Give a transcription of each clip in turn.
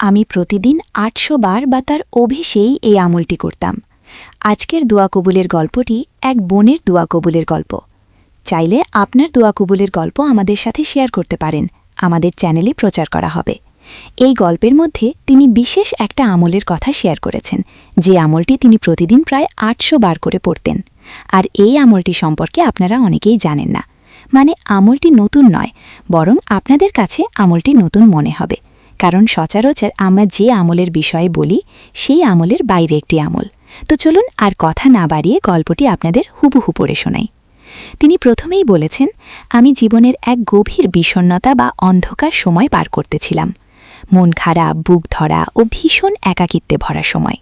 আমি প্রতিদিন আটশো বার বা তার অভিষেই এই আমলটি করতাম। আজকের দোয়া কবুলের গল্পটি এক বোনের দোয়া কবুলের গল্প। চাইলে আপনার দোয়া কবুলের গল্প আমাদের সাথে শেয়ার করতে পারেন। আমাদের চ্যানেলে প্রচার করা হবে। এই গল্পের মধ্যে তিনি বিশেষ একটা আমলের কথা শেয়ার করেছেন, যে আমলটি তিনি প্রতিদিন প্রায় আটশো বার করে পড়তেন। আর এই আমলটি সম্পর্কে আপনারা অনেকেই জানেন না। মানে আমলটি নতুন নয়, বরং আপনাদের কাছে আমলটি নতুন মনে হবে। কারণ সচরাচর আমরা যে আমলের বিষয়ে বলি, সেই আমলের বাইরে একটি আমল। তো চলুন আর কথা না বাড়িয়ে গল্পটি আপনাদের হুবহু পড়ে শোনাই। তিনি প্রথমেই বলেছেন, আমি জীবনের এক গভীর বিষণ্নতা বা অন্ধকার সময় পার করতেছিলাম। মন খারাপ, বুক ধরা ও ভীষণ একাকিত্বে ভরা সময়।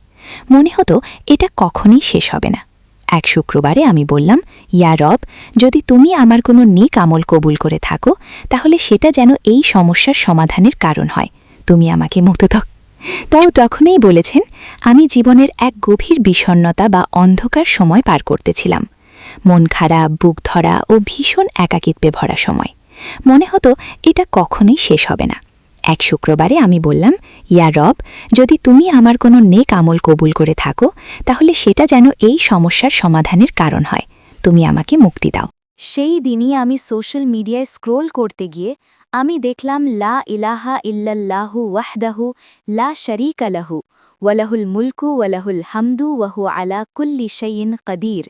মনে হতো এটা কখনই শেষ হবে না। এক শুক্রবারে আমি বললাম, ইয়া রব, যদি তুমি আমার কোনো নেক আমল কবুল করে থাকো, তাহলে সেটা যেন এই সমস্যার সমাধানের কারণ হয়। তুমি আমাকে মুক্ত থাক। তাও তখনই বলেছেন, আমি জীবনের এক গভীর বিষণ্নতা বা অন্ধকার সময় পার করতেছিলাম। মন খারাপ, বুক ধরা ও ভীষণ একাকিত্বে ভরা সময়। মনে হতো, এটা কখনোই শেষ হবে না। এক শুক্রবারে আমি বললাম, ইয়া রব, যদি তুমি আমার কোনো নেক আমল কবুল করে থাকো, তাহলে সেটা যেন এই সমস্যার সমাধানের কারণ হয়। তুমি আমাকে মুক্তি দাও। সেই দিনই আমি সোশ্যাল মিডিয়ায় স্ক্রোল করতে গিয়ে আমি দেখলাম, লা ইলাহা ইল্লাল্লাহু ওয়াহদাহু লা শরীকা লাহু ওয়ালাহুল মুলকু ওয়ালাহুল হামদু ওয়াহু আলা কুল্লি শঈন কদির।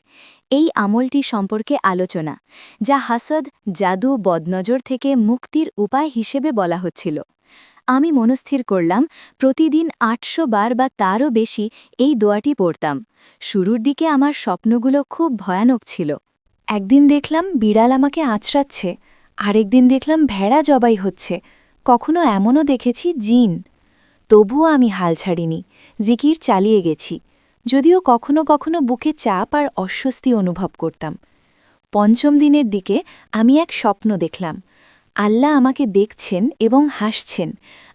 এই আমলটি সম্পর্কে আলোচনা, যা হাসদ, জাদু, বদনজর থেকে মুক্তির উপায় হিসেবে বলা হচ্ছিল। আমি মনস্থির করলাম, প্রতিদিন আটশো বার বা তারও বেশি এই দোয়াটি পড়তাম। শুরুর দিকে আমার স্বপ্নগুলো খুব ভয়ানক ছিল। একদিন দেখলাম বিড়াল আমাকে আঁচড়াচ্ছে, আরেকদিন দেখলাম ভেড়া জবাই হচ্ছে, কখনো এমনও দেখেছি জিন। তবুও আমি হাল ছাড়িনি, জিকির চালিয়ে গেছি, যদিও কখনো কখনো বুকে চাপ আর অস্বস্তি অনুভব করতাম। পঞ্চম দিনের দিকে আমি এক স্বপ্ন দেখলাম, আল্লাহ আমাকে দেখছেন এবং হাসছেন,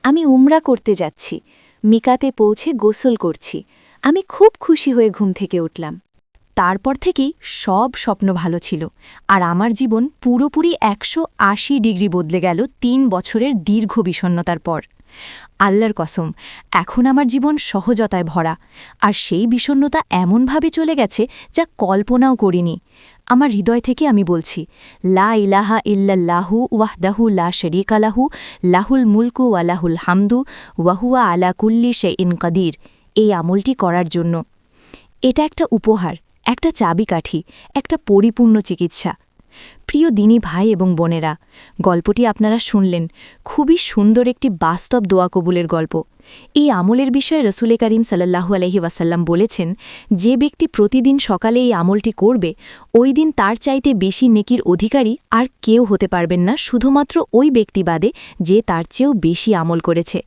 আমি উমরা করতে যাচ্ছি, মিকাতে পৌঁছে গোসল করছি, আমি খুব খুশি হয়ে ঘুম থেকে উঠলাম। তারপর থেকেই সব স্বপ্ন ভালো ছিল। আর আমার জীবন পুরোপুরি একশো আশি ডিগ্রি বদলে গেল তিন বছরের দীর্ঘ বিষণ্নতার পর। আল্লাহর কসম, এখন আমার জীবন সহজতায় ভরা, আর সেই বিষণ্নতা এমনভাবে চলে গেছে যা কল্পনাও করিনি। আমার হৃদয় থেকে আমি বলছি, লা ইলাহা ইল্লাল্লাহু ওয়াহদাহু লা শরিকালাহু লাহুল মুলকু ওয়ালাহুল হামদু ওয়াহুয়া আলা কুল্লি শে ইন কদির। এই আমলটি করার জন্য। এটা একটা উপহার একটা চাবিকাঠি, একটা পরিপূর্ণ চিকিৎসা। প্রিয় দিনী ভাই এবং বোনেরা, গল্পটি আপনারা শুনলেন। খুবই সুন্দর একটি বাস্তব দোয়া কবুলের গল্প। এই আমলের বিষয়ে রসুলে করিম সাল্লাহু আলহি ওয়াসাল্লাম বলেছেন, যে ব্যক্তি প্রতিদিন সকালে এই আমলটি করবে, ওই দিন তার চাইতে বেশি নেকির অধিকারী আর কেউ হতে পারবেন না, শুধুমাত্র ওই ব্যক্তি বাদে যে তার চেয়েও বেশি আমল করেছে।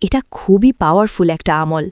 এটা খুবই পাওয়ারফুল একটা আমল।